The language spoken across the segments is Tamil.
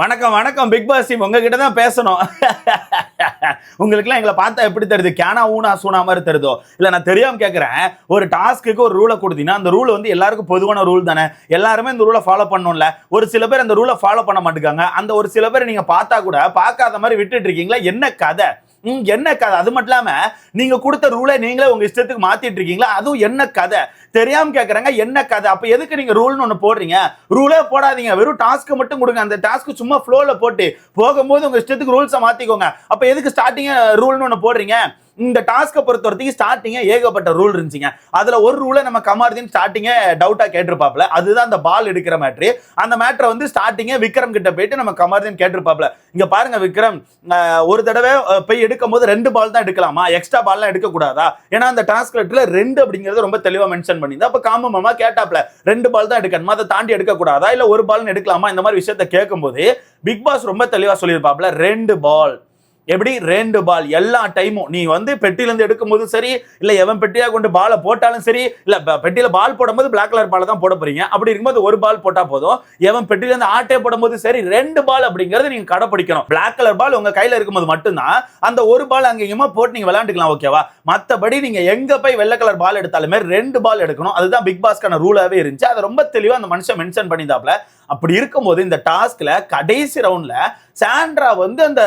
வணக்கம் வணக்கம் பிக் பாஸ் டீம் உங்ககிட்ட தான் பேசணும். உங்களுக்குலாம் எங்களை பார்த்தா எப்படி தருது கேனா ஊனா சூனா மாதிரி தருதோ இல்லை நான் தெரியாம கேட்குறேன். ஒரு டாஸ்க்குக்கு ஒரு ரூலை கொடுத்தீங்கன்னா அந்த ரூல் வந்து எல்லாருக்கும் பொதுவான ரூல் தானே? எல்லாருமே இந்த ரூலை ஃபாலோ பண்ணணும்ல. ஒரு சில பேர் அந்த ரூலை ஃபாலோ பண்ண மாட்டேங்காங்க அந்த ஒரு சில பேர் நீங்கள் பார்த்தா கூட பார்க்காத மாதிரி விட்டுட்டு இருக்கீங்களா? என்ன கதை? என்ன கதை? அது மட்டும் இல்லாம நீங்க கொடுத்த ரூலை நீங்களே உங்க இஷ்டத்துக்கு மாத்திட்டு இருக்கீங்களா? அதுவும் என்ன கதை? தெரியாம கேக்குறாங்க என்ன கதை? அப்ப எதுக்கு நீங்க ரூல்னு ஒண்ணு போடுறீங்க? ரூலே போடாதீங்க. வெறும் டாஸ்க் மட்டும் கொடுங்க. அந்த டாஸ்க் சும்மா ஃப்ளோல போட்டு போகும்போது உங்க இஷ்டத்துக்கு ரூல்ஸை மாத்திக்கோங்க. அப்ப எதுக்கு ஸ்டார்டிங் ரூல்னு ஒண்ணு போடுறீங்க? இந்த டாஸ்க்கை பொறுத்த வரைக்கும் ஸ்டார்டிங்கே ஏகப்பட்ட ரூல் இருந்துச்சுங்க. அதில் ஒரு ரூலை நம்ம கமார்தீன் ஸ்டார்டிங்கே டவுட்டாக கேட்டிருப்பாப்ல அதுதான் அந்த பால் எடுக்கிற மேட்ரு அந்த மேட்ரை வந்து ஸ்டார்டிங்கே விக்ரம் கிட்ட போயிட்டு நம்ம கமார்தீன் கேட்டிருப்பாப்ல இங்கே பாருங்க விக்ரம் ஒரு தடவை போய் எடுக்கும் போது ரெண்டு பால் தான் எடுக்கலாமா? எக்ஸ்ட்ரா பால்லாம் எடுக்கக்கூடாதா? ஏன்னா அந்த டாஸ்க் லெட்டரில் ரெண்டு அப்படிங்கிறது ரொம்ப தெளிவாக மென்ஷன் பண்ணியிருந்தா அப்போ காம மாமா கேட்டாப்ல ரெண்டு பால் தான் எடுக்கணுமா? அதை தாண்டி எடுக்கக்கூடாதா? இல்லை ஒரு பால்னு எடுக்கலாமா? இந்த மாதிரி விஷயத்த கேட்கும்போது பிக் பாஸ் ரொம்ப தெளிவாக சொல்லியிருப்பாப்ல ரெண்டு பால் எப்படி? ரெண்டு பால். எல்லா டைமும் நீ வந்து பெட்டிலேருந்து எடுக்கும்போது சரி இல்லை எவன் பெட்டியாக கொண்டு பாலை போட்டாலும் சரி இல்லை ப- பால் போடும்போது பிளாக் கலர் பாலை தான் போட போறீங்க. அப்படி இருக்கும்போது ஒரு பால் போட்டால் போதும். எவன் பெட்டிலேருந்து ஆட்டே போடும்போது சரி ரெண்டு பால் அப்படிங்கிறது நீங்கள் கடைப்பிடிக்கணும். பிளாக் கலர் பால் உங்கள் கையில் இருக்கும்போது மட்டும்தான் அந்த ஒரு பால் அங்கேயுமா போட்டு நீங்கள் விளையாண்டுக்கலாம் ஓகேவா மற்றபடி நீங்கள் எங்கே போய் வெள்ளை கலர் பால் எடுத்தாலுமே ரெண்டு பால் எடுக்கணும். அதுதான் பிக் பாஸ்க்கான ரூலாகவே இருந்துச்சு. அதை ரொம்ப தெளிவாக அந்த மனுஷன் மென்ஷன் பண்ணிதாப்ல அப்படி இருக்கும்போது இந்த டாஸ்க்ல கடைசி ரவுண்ட்ல சாண்ட்ரா வந்து அந்த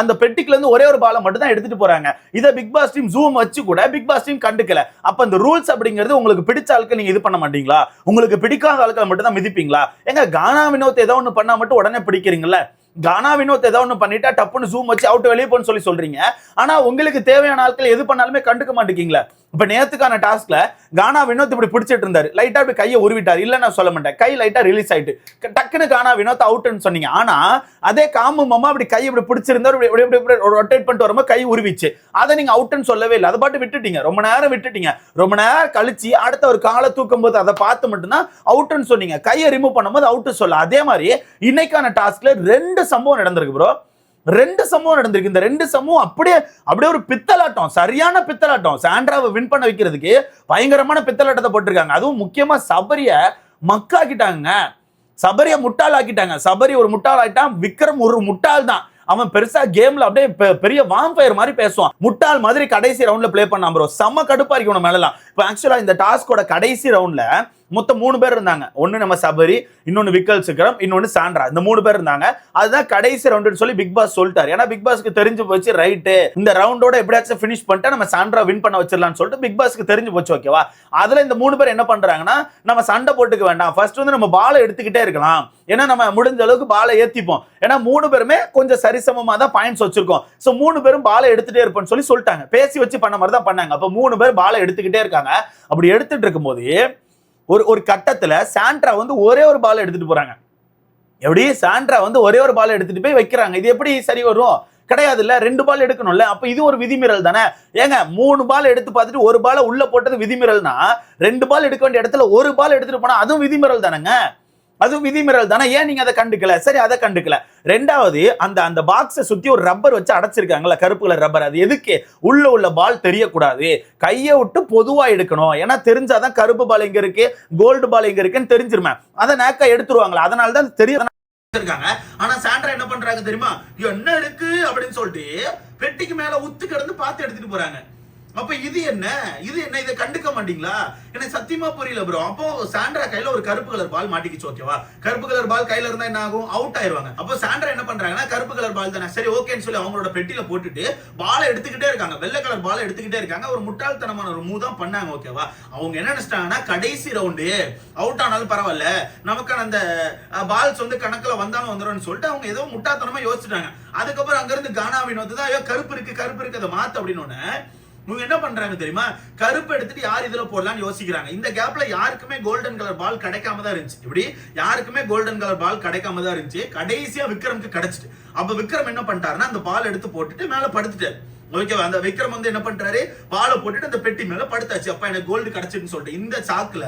அந்த பெட்டிக்குல இருந்து ஒரே ஒரு பாலை மட்டும் தான் எடுத்துட்டு போறாங்க. இதை பிக் பாஸ் டீம் ஜூம் வச்சு கூட பிக் பாஸ் டீம் கண்டுக்கல. அப்ப அந்த ரூல்ஸ் அப்படிங்கிறது உங்களுக்கு பிடிச்ச ஆளுக்கு நீங்க இது பண்ண மாட்டீங்களா? உங்களுக்கு பிடிக்காத ஆட்களை மட்டும் தான் மிதிப்பீங்களா? எங்க கானா வினோத் ஏதோ ஒண்ணு பண்ணா மட்டும் உடனே பிடிக்கிறீங்கல்ல? கானா வினோத் ஏதோ ஒன்று பண்ணிட்டா டப்புன்னு ஜூம் வச்சு அவுட் வெளியே போன்னு சொல்லி சொல்றீங்க. ஆனா உங்களுக்கு தேவையான ஆட்கள் எது பண்ணாலுமே கண்டுக்க மாட்டேங்கிங்களா இப்போ நேத்துக்கான டாஸ்க்ல கானா வினோத் இப்படி பிடிச்சிட்டு இருந்தாரு. லைட்டா இப்படி கையை உருவிட்டார். இல்லை நான் சொல்ல மாட்டேன். கை லைட்டா ரிலீஸ் ஆயிட்டு. டக்குன்னு கானா வினோத் அவுட்னு சொன்னீங்க. ஆனா அதே காமு மாமா அப்படி கை இப்படி பிடிச்சிருந்தாரு. இப்படி இப்படி ரொட்டேட் பண்ணிட்டு வரும்போது கை உருவிச்சு. அதை நீங்க அவுட்னு சொல்லவே இல்லை. அதை பாட்டு விட்டுட்டீங்க. ரொம்ப நேரம் விட்டுட்டீங்க. ரொம்ப நேரம் கழிச்சு அடுத்த ஒரு காலை தூக்கும் போது அதை பார்த்து மட்டும்தான் அவுட்னு சொன்னீங்க. கையை ரிமூவ் பண்ணும்போது அவுட்டு சொல்ல அதே மாதிரி இன்னைக்கான டாஸ்க்ல ரெண்டு சம்பவம் நடந்திருக்கு ப்ரோ ரெண்டு சம்பவம் நடந்திருக்கு. இந்த ரெண்டு சம்பவம் அப்படியே அப்படியே ஒரு பித்தலாட்டம் சரியான பித்தலாட்டம். சாண்ட்ராவை வின் பண்ண வைக்கிறதுக்கு பயங்கரமான பித்தலாட்டத்தை போட்டிருக்காங்க. அதுவும் முக்கியமா சபரிய மக்காக்கிட்டாங்க. சபரிய முட்டாள் ஆக்கிட்டாங்க சபரி ஒரு முட்டாள் ஆகிட்டான் விக்ரம் ஒரு முட்டாள் தான். அவன் பெருசா கேம்ல அப்படியே பெ- பெரிய வாம்பயர் மாதிரி பேசுவான். முட்டாள் மாதிரி கடைசி ரவுண்ட்ல பிளே பண்ணான் ப்ரோ செம்ம கடுப்பா இருக்கு உன மேலாம் இப்போ ஆக்சுவலா இந்த டாஸ்கோட கடைசி ரவுண்ட்ல மொத்தம் மூணு பேர் இருந்தாங்க. ஒன்னு நம்ம சபரி இன்னொன்னு விக்கல் சிக்கரம் இன்னொன்னு சாண்ட்ரா. இந்த மூணு பேர் இருந்தாங்க. அதுதான் கடைசி ரவுண்டுன்னு சொல்லி பிக் பாஸ் சொல்லிட்டாரு. ஏன்னா பிக் பாஸ்க்கு தெரிஞ்சு போச்சு ரைட்டு இந்த ரவுண்டோட எப்படியாச்சும் ஃபினிஷ் பண்ணிட்டா நம்ம சாண்ட்ரா வின் பண்ண வச்சிடலாம்னு சொல்லிட்டு பிக் பாஸ்க்கு தெரிஞ்சு போச்சு ஓகேவா அதுல இந்த மூணு பேர் என்ன பண்றாங்கன்னா நம்ம சண்டை போட்டுக்க வேண்டாம். ஃபர்ஸ்ட் வந்து நம்ம பாலை எடுத்துக்கிட்டே இருக்கலாம். ஏன்னா நம்ம முடிஞ்ச அளவுக்கு பாலை ஏத்திப்போம். ஏன்னா மூணு பேருமே கொஞ்சம் சரிசமமா தான் பாயிண்ட்ஸ் வச்சிருக்கோம். ஸோ மூணு பேரும் பாலை எடுத்துட்டே இருப்போம்னு சொல்லி சொல்லிட்டாங்க. பேசி வச்சு பண்ண மாதிரி தான் பண்ணாங்க. அப்போ மூணு பேர் பாலை எடுத்துக்கிட்டே இருக்காங்க. அப்படி எடுத்துட்டு இருக்கும்போது ஒரு ஒரு கட்டத்தில் சாண்ட்ரா வந்து ஒரே ஒரு பால் எடுத்துட்டு போறாங்க. எப்படி? சாண்ட்ரா வந்து ஒரே ஒரு பால் எடுத்துட்டு போய் வைக்கிறாங்க. இது எப்படி சரி வரும்? கிடையாது இல்ல ரெண்டு பால் எடுக்கணும்ல. அப்ப இது ஒரு விதிமீறல் தானே? ஏங்க மூணு பால் எடுத்து பார்த்துட்டு ஒரு பாலை உள்ள போட்டது விதிமீறல்னா ரெண்டு பால் எடுக்க வேண்டிய இடத்துல ஒரு பால் எடுத்துட்டு போனா அதுவும் விதிமீறல் தானேங்க? அதுவும் விதிமீறல் தானே? ஏன் நீங்க அதை கண்டுக்கல? சரி அதை கண்டுக்கல. ரெண்டாவது அந்த அந்த பாக்ஸை சுத்தி ஒரு ரப்பர் வச்சு அடைச்சிருக்காங்கல்ல கருப்பு கலர் ரப்பர் அது எதுக்கு? உள்ள உள்ள பால் தெரியக்கூடாது. கையை விட்டு பொதுவா எடுக்கணும். ஏன்னா தெரிஞ்சாதான் கருப்பு பால் எங்க இருக்கு கோல்டு பால் எங்க இருக்குன்னு தெரிஞ்சிருமே. அதை நேக்கா எடுத்துருவாங்களா அதனால தான் தெரிய இருக்காங்க ஆனா சாண்ட்ரா என்ன பண்றாங்க தெரியுமா? என்ன இருக்கு? அப்படின்னு சொல்லிட்டு பெட்டிக்கு மேல உத்து கிடந்து பார்த்து எடுத்துட்டு போறாங்க. அப்ப இது என்ன? இது என்ன? இதை கண்டுக்க மாட்டீங்களா? எனக்கு சத்தியமா புரியல ப்ரோ அப்போ சாண்ட்ரா கையில ஒரு கருப்பு கலர் பால் மாட்டிக்கிச்சு ஓகேவா கருப்பு கலர் பால் கையில இருந்தா என்ன ஆகும்? அவுட் ஆயிருவாங்க. அப்போ சாண்ட்ரா என்ன பண்றாங்கன்னா கருப்பு கலர் பால் தானே. சரி ஓகேன்னு சொல்லி அவங்களோட பெட்டியில போட்டுட்டு பாலை எடுத்துக்கிட்டே இருக்காங்க. வெள்ளை கலர் பாலை எடுத்துக்கிட்டே இருக்காங்க. ஒரு முட்டாள்தனமான ஒரு மூவ் தான் பண்ணாங்க ஓகேவா அவங்க என்ன நினைச்சிட்டாங்கன்னா கடைசி ரவுண்டு அவுட் ஆனாலும் பரவாயில்ல. நமக்கான அந்த பால்ஸ் வந்து கணக்குல வந்தாலும் வந்துடும் சொல்லிட்டு அவங்க ஏதோ முட்டாள்தனமா யோசிச்சுட்டாங்க. அதுக்கப்புறம் அங்க இருந்து கானா வினோத் தான் ஐயோ கருப்பு இருக்கு கருப்பு இருக்கு அதை மாத்து அப்படின்னு இவங்க என்ன பண்றாங்க தெரியுமா? கருப்பு எடுத்துட்டு யார் இதுல போடலாம்னு யோசிக்கிறாங்க. இந்த கேப்ல யாருக்குமே கோல்டன் கலர் பால் கிடைக்காம தான் இருந்துச்சு. இப்படி யாருக்குமே கோல்டன் கலர் பால் கிடைக்காம தான் இருந்துச்சு. கடைசியா விக்ரம்க்கு கிடைச்சிட்டு. அப்ப விக்ரம் என்ன பண்ணிட்டாருன்னா அந்த பால் எடுத்து போட்டுட்டு மேல படுத்துட்டாரு. ஓகேவா அந்த விக்ரம் வந்து என்ன பண்றாரு? பாலை போட்டுட்டு அந்த பெட்டி மேல படுத்தாச்சு. அப்ப எனக்கு கோல்டு கிடைச்சிருன்னு சொல்லிட்டு. இந்த சாக்குல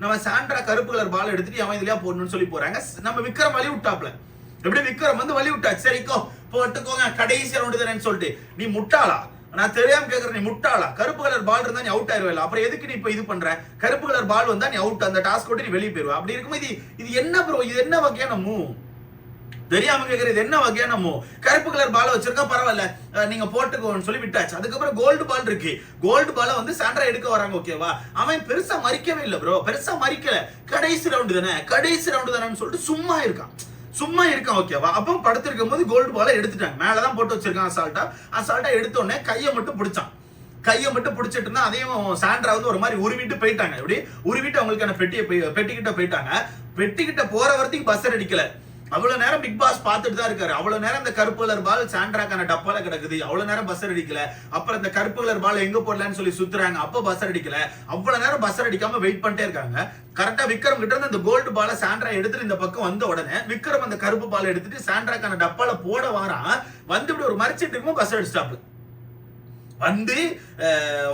நம்ம சாண்ட்ரா கருப்பு கலர் பால் எடுத்துட்டு அவன் இதுலயா போடணும்னு சொல்லி போறாங்க. நம்ம விக்ரம் வழி விட்டாப்ல. எப்படி? விக்ரம் வந்து வழி விட்டாச்சு. சரிக்கோ போட்டுக்கோங்க. கடைசி ரவுண்டு தானேன்னு சொல்லிட்டு. நீ முட்டாளா? நான் தெரியாம கேக்குறேன் நீ முட்டாளா? கருப்பு கலர் பால் இருந்தா நீ அவுட் ஆயிருவே அப்புறம் எதுக்கு நீ இப்ப இது பண்ற? கருப்பு கலர் பால் வந்தா நீ அவுட் அந்த டாஸ்க் விட்டு நீ வெளியே போயிருவ. அப்படி இருக்கும் இது இது என்ன ப்ரோ இது என்ன வகையான மூவ் தெரியாம கேக்குறது என்ன வகையான மூவ் கருப்பு கலர் பால் வச்சிருக்கா பரவாயில்ல. நீங்க போட்டுக்கோன்னு சொல்லி விட்டாச்சு. அதுக்கப்புறம் கோல்டு பால் இருக்கு. கோல்டு பால வந்து சாண்ட்ரா எடுக்க வராங்க ஓகேவா அவன் பெருசா மறிக்கவே இல்ல ப்ரோ பெருசா மறிக்கல. கடைசி ரவுண்டு தானே? கடைசி ரவுண்டு தானேன்னு சொல்லிட்டு சும்மா இருக்கான். சும்மா இருக்கான் ஓகேவா அப்போ படுத்திருக்கும் போது கோல்டு பாலை எடுத்துட்டாங்க. மேலதான் போட்டு வச்சிருக்கான் அசால்ட்டா அசால்ட்டா எடுத்தோடனே கையை மட்டும் பிடிச்சான். கையை மட்டும் பிடிச்சிட்டு இருந்தா அதையும் சாண்ட்ரா வந்து ஒரு மாதிரி உருவிட்டு போயிட்டாங்க. எப்படி? உருவிட்டு அவங்களுக்கான பெட்டியை பெட்டிக்கிட்ட போயிட்டாங்க. பெட்டிக்கிட்ட போற வரைக்கும் பஸ் அடிக்கல. அவ்வளவு நேரம் பிக் பாஸ் பார்த்துட்டு தான் இருக்காரு. அவ்வளவு நேரம் இந்த கருப்பு கலர் பால் சாண்ட்ராக்கான டப்பால கிடக்குது. அவ்வளவு நேரம் பஸ் அடிக்கல. அப்புறம் இந்த கருப்பு கலர் பால் எங்க போடலான்னு சொல்லி சுத்துறாங்க. அப்ப பஸ் அடிக்கல. அவ்வளவு நேரம் பஸ் அடிக்காம வெயிட் பண்ணிட்டே இருக்காங்க. கரெக்டா விக்ரம் கிட்ட இருந்து இந்த கோல்டு பால சாண்ட்ரா எடுத்துட்டு இந்த பக்கம் வந்த உடனே விக்ரம் அந்த கருப்பு பால் எடுத்துட்டு சாண்ட்ராக்கான டப்பால போட வாரான் வந்து இப்படி ஒரு மறைச்சிட்டு இருக்கும் பஸ் அடிச்சாப்பு வந்து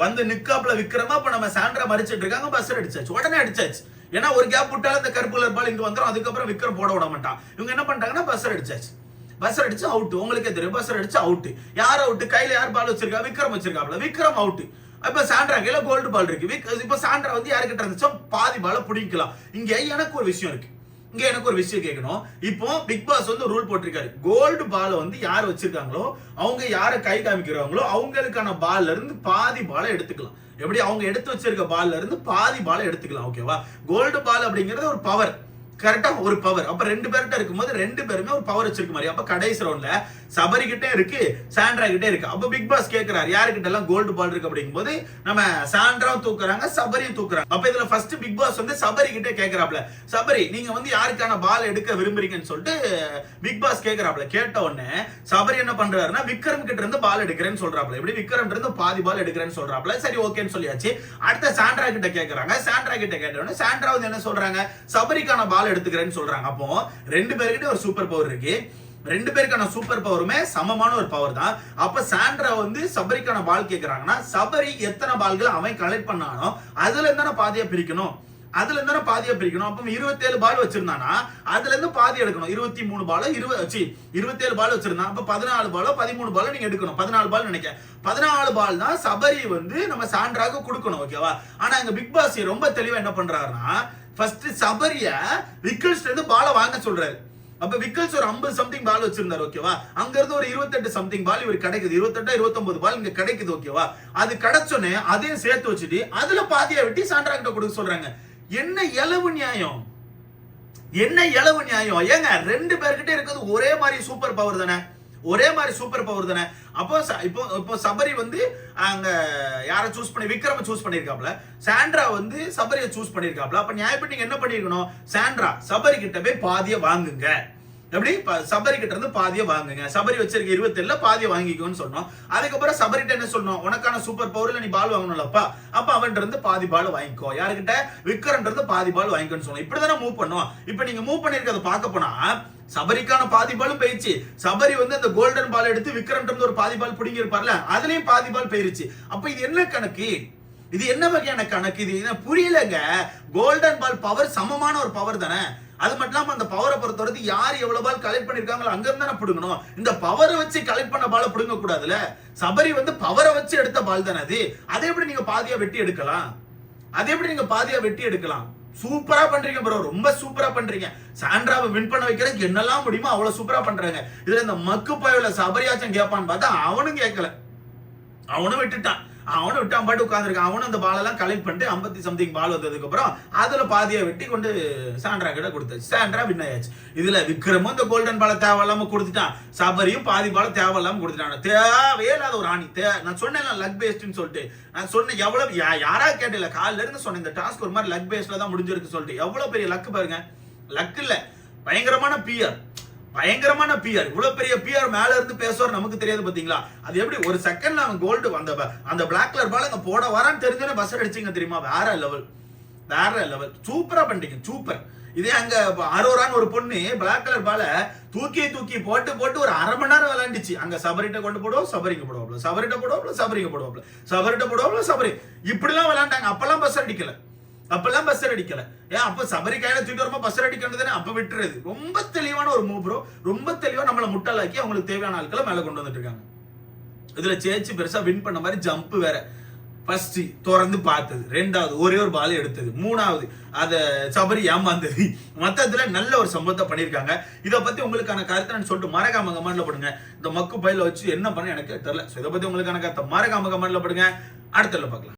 வந்து நிக்காப்ல விக்ரமா. இப்ப நம்ம சாண்ட்ரா மறிச்சிட்டு இருக்காங்க பஸ்ஸர் அடிச்சாச்சு. உடனே அடிச்சாச்சு. ஏன்னா ஒரு கேப் விட்டாலும் இந்த கருப்பு கலர் பால் இங்க வந்துடும் அதுக்கப்புறம் விக்ரம் போட விட மாட்டான். இவங்க என்ன பண்ணிட்டாங்கன்னா பஸ் அடிச்சாச்சு. பஸ் அடிச்சு அவுட் உங்களுக்கே தெரியும். பஸ் அடிச்சு அவுட் யார் அவுட் கையில யார் பால் வச்சிருக்கா? விக்ரம் வச்சிருக்காப்ல. விக்ரம் அவுட் இப்ப சாண்ட்ரா கையில கோல்டு பால் இருக்கு. இப்ப சாண்ட்ரா வந்து யாருக்கிட்ட இருந்துச்சோ பாதி பால பிடிக்கலாம் இங்க எனக்கு ஒரு விஷயம் இருக்கு. இங்க எனக்கு ஒரு விஷயம் கேட்கணும் இப்போ பிக் பாஸ் வந்து ரூல் போட்டிருக்காரு. கோல்டு பால வந்து யார் வச்சிருக்காங்களோ அவங்க யாரை கை காமிக்கிறாங்களோ அவங்களுக்கான பால்ல இருந்து பாதி பாலை எடுத்துக்கலாம். எப்படி? அவங்க எடுத்து வச்சிருக்க பால்ல இருந்து பாதி பாலை எடுத்துக்கலாம் ஓகேவா கோல்டு பால் அப்படிங்கிறது ஒரு பவர் கரெக்டா ஒரு பவர் அப்ப ரெண்டு பேர்கிட்ட இருக்கும்போது ரெண்டு பேருமே ஒரு பவர் வச்சிருக்க மாதிரி. அப்ப கடைசி ரவுண்ட்ல சபரி கிட்டே இருக்கு சாண்ட்ரா கிட்டே இருக்கு. அப்ப பிக் பாஸ் கேட்கிறாரு யாருக்கிட்ட எல்லாம் கோல்டு பால் இருக்கு? அப்படிங்கும்போது நம்ம சாண்ட்ராவும் தூக்குறாங்க சபரியும் தூக்குறாங்க. அப்ப இதுல ஃபர்ஸ்ட் பிக் பாஸ் வந்து சபரி கிட்டே கேட்கிறாப்ல சபரி நீங்க வந்து யாருக்கான பால் எடுக்க விரும்புறீங்கன்னு சொல்லிட்டு பிக் பாஸ் கேட்கிறாப்ல கேட்ட உடனே சபரி என்ன பண்றாருன்னா விக்ரம் கிட்ட இருந்து பால் எடுக்கிறேன்னு சொல்றாப்ல எப்படி? விக்ரம் இருந்து பாதி பால் எடுக்கிறேன்னு சொல்றாப்ல சரி ஓகேன்னு சொல்லியாச்சு. அடுத்த சாண்ட்ரா கிட்ட கேக்குறாங்க. சாண்ட்ரா கிட்ட கேட்ட உடனே சாண்ட்ரா வந்து என்ன சொல்றாங்க? சபரிக்கான பால் எடுத்துக்கிறேன்னு சொல்றாங்க. அப்போ ரெண்டு பேர்கிட்ட ஒரு சூப்பர் பவர் இருக்கு. ரெண்டு பேருக்கான சூப்பர் பவருமே சமமான ஒரு பவர் தான். அப்ப சாண்ட்ரா வந்து சபரிக்கான பால் கேட்கிறாங்கன்னா சபரி எத்தனை பால்களை அவன் கலெக்ட் பண்ணானோ அதுல இருந்தானே பாதியா பிரிக்கணும். அதுல இருந்தானே பாதியா பிரிக்கணும். அப்ப இருபத்தேழு பால் வச்சிருந்தானா அதுல இருந்து பாதி எடுக்கணும். இருபத்தி மூணு பாலோ இருபது இருபத்தேழு பால் வச்சிருந்தான் அப்ப பதினாலு பாலோ பதிமூணு பாலோ நீங்க எடுக்கணும். பதினாலு பால் நினைக்க பதினாலு பால் தான் சபரி வந்து நம்ம சாண்ட்ராக்கு கொடுக்கணும் ஓகேவா ஆனா இங்க பிக் பாஸ் ரொம்ப தெளிவா என்ன பண்றாருன்னா ஃபர்ஸ்ட் சபரிய விக்கல்ஸ்ல இருந்து பாலை வாங்க சொல்றாரு. அப்ப விக்கல்ஸ் ஒரு 50 சம்திங் பால் வச்சிருந்தாரு ஓகேவா அங்க இருந்து ஒரு 28 சம்திங் பால் இவர் கிடைக்குது. 28 29 பால் இங்க கிடைக்குது ஓகேவா அது கிடைச்சோனே அதையும் சேர்த்து வச்சுட்டு அதுல பாதியா வெட்டி சாண்ட்ரா கிட்ட கொடுக்க சொல்றாங்க. என்ன இளவு நியாயம்? என்ன இளவு நியாயம்? ஏங்க ரெண்டு பேர்கிட்ட இருக்கிறது ஒரே மாதிரி சூப்பர் பவர் தானே? ஒரே மாதிரி சூப்பர் பவர் தானே? அப்போ ச- இப்போ இப்போ சபரி வந்து அங்க யாரை சூஸ் பண்ணி விக்ரம சூஸ் பண்ணிருக்காப்ல. சாண்ட்ரா வந்து சபரியை சூஸ் பண்ணிருக்காப்ல. அப்ப நியாயப்பட்டு நீங்க என்ன பண்ணிருக்கணும்? சாண்ட்ரா சபரி கிட்ட போய் பாதிய வாங்குங்க. எப்படி? சபரி கிட்ட இருந்து பாதியை வாங்குங்க. சபரி வச்சிருக்க இருபத்தேழுல பாதியை வாங்கிக்கோன்னு சொன்னோம். அதுக்கப்புறம் சபரிட்ட என்ன சொன்னோம்? உனக்கான சூப்பர் பவர்ல நீ பால் வாங்கணும்லப்பா அப்ப. அவன் இருந்து பாதி பால் வாங்கிக்கோ. யாருக்கிட்ட விக்ரம் இருந்து பாதி பால் வாங்கிக்கோன்னு சொன்னோம். இப்படிதானே மூவ் பண்ணோம். இப்ப நீங்க மூவ் பண்ணிருக்கிறத பார்க்க போனா சபரிக்கான பாதி பாலும் போயிடுச்சு சபரி வந்து அந்த கோல்டன் பால் எடுத்து விக்ரம் ஒரு பாதி பால் பிடிங்கி இருப்பார்ல அதுலயும் பாதி பால் போயிருச்சு. அப்ப இது என்ன கணக்கு? இது என்ன வகையான கணக்கு? இது என்ன புரியலங்க. கோல்டன் பால் பவர் சமமான ஒரு பவர் தானே. அது மட்டும் இல்லாம அந்த பவரை பொறுத்தவரைக்கும் யார் எவ்வளவு பால் கலெக்ட் பண்ணிருக்காங்களோ அங்க தானே பிடுங்கணும். இந்த பவரை வச்சு கலெக்ட் பண்ண பாலை பிடுங்க கூடாதுல சபரி வந்து பவரை வச்சு எடுத்த பால் தானே அது. அதை எப்படி நீங்க பாதியா வெட்டி எடுக்கலாம்? அதை எப்படி நீங்க பாதியா வெட்டி எடுக்கலாம்? சூப்பரா பண்றீங்க ப்ரோ ரொம்ப சூப்பரா பண்றீங்க. சாண்ட்ராவை வின் பண்ண வைக்கிறதுக்கு என்னெல்லாம் முடியுமோ அவ்வளவு சூப்பரா பண்றாங்க. இதுல இந்த மக்கு பயவுல சபரியாச்சும் கேட்பான்னு பார்த்தா அவனும் கேட்கல அவனும் விட்டுட்டான். அவனும் விட்டான் பாட்டு உட்காந்துருக்கான் அவனும் அந்த பாலெல்லாம் கலெக்ட் பண்ணிட்டு ஐம்பத்தி சம்திங் பால் வந்ததுக்கு அப்புறம் அதுல பாதியை வெட்டி கொண்டு சாண்ட்ரா கிட்ட கொடுத்தாச்சு. சாண்ட்ரா வின் ஆயாச்சு. இதுல விக்ரமும் இந்த கோல்டன் பாலை தேவையில்லாம கொடுத்துட்டான். சபரியும் பாதி பாலை தேவையில்லாம கொடுத்துட்டான். தேவையே இல்லாத ஒரு ஆணி. தே நான் சொன்னேன் லக் பேஸ்ட்னு சொல்லிட்டு. நான் சொன்னேன் எவ்வளவு யா- யாரா கேட்டல காலில இருந்து சொன்னேன் இந்த டாஸ்க் ஒரு மாதிரி லக் பேஸ்ட்ல தான் முடிஞ்சிருக்கு சொல்லிட்டு. எவ்வளவு பெரிய லக் பாருங்க. லக் இல்ல. பயங்கரமான பியர் பயங்கரமான பிஆர் இவ்வளவு பெரிய பிஆர் மேல இருந்து பேசுவார் நமக்கு தெரியாது பாத்தீங்களா? அது எப்படி ஒரு செகண்ட்ல அவன் கோல்டு அந்த அந்த பிளாக் கலர் பால் அங்க போட வரான்னு தெரிஞ்சோன்னே பஸ் அடிச்சிங்க தெரியுமா? வேற லெவல் வேற லெவல் சூப்பரா பண்ணிட்டீங்க. சூப்பர் இதே அங்க அரோரான்னு ஒரு பொண்ணு பிளாக் கலர் பால தூக்கி தூக்கி போட்டு போட்டு ஒரு அரை மணி நேரம் விளையாண்டுச்சு. அங்க சபரிட்ட கொண்டு போடுவோம் சபரிங்க போடுவாப்ல சபரிட்ட போடுவாப்ல சபரிங்க போடுவாப்ல சபரிட்ட போடுவாப்ல சபரி. இப்படிலாம் விளையாண்டாங்க. அப்பெல்லாம் பஸ் அடிக்கல. அப்பெல்லாம் பஸ் அடிக்கல. ஏன் அப்ப சபரி கையில தூக்கிட்டு வரும்போது பஸ் அடிக்கணும் அப்ப விட்டுறது. ரொம்ப தெளிவான ஒரு மூவ் ப்ரோ ரொம்ப தெளிவா நம்மளை முட்டாளாக்கி அவங்களுக்கு தேவையான ஆட்களை மேல கொண்டு வந்துட்டு இருக்காங்க. இதுல சேச்சு பெருசா வின் பண்ண மாதிரி ஜம்ப் வேற. ஃபர்ஸ்ட் திறந்து பார்த்தது. ரெண்டாவது ஒரே ஒரு பால் எடுத்தது. மூணாவது அத சபரி ஏமாந்தது. மொத்தத்துல நல்ல ஒரு சம்பவத்தை பண்ணியிருக்காங்க. இதை பத்தி உங்களுக்கான கருத்துன்னு சொல்லிட்டு மறக்காம கமெண்ட்ல போடுங்க. இந்த மக்கு பயில வச்சு என்ன பண்ண எனக்கு தெரியல. இதை பத்தி உங்களுக்கான கருத்தை மறக்காம கமெண்ட்ல போடுங்க. அடுத்தல பார்க்கலாம்.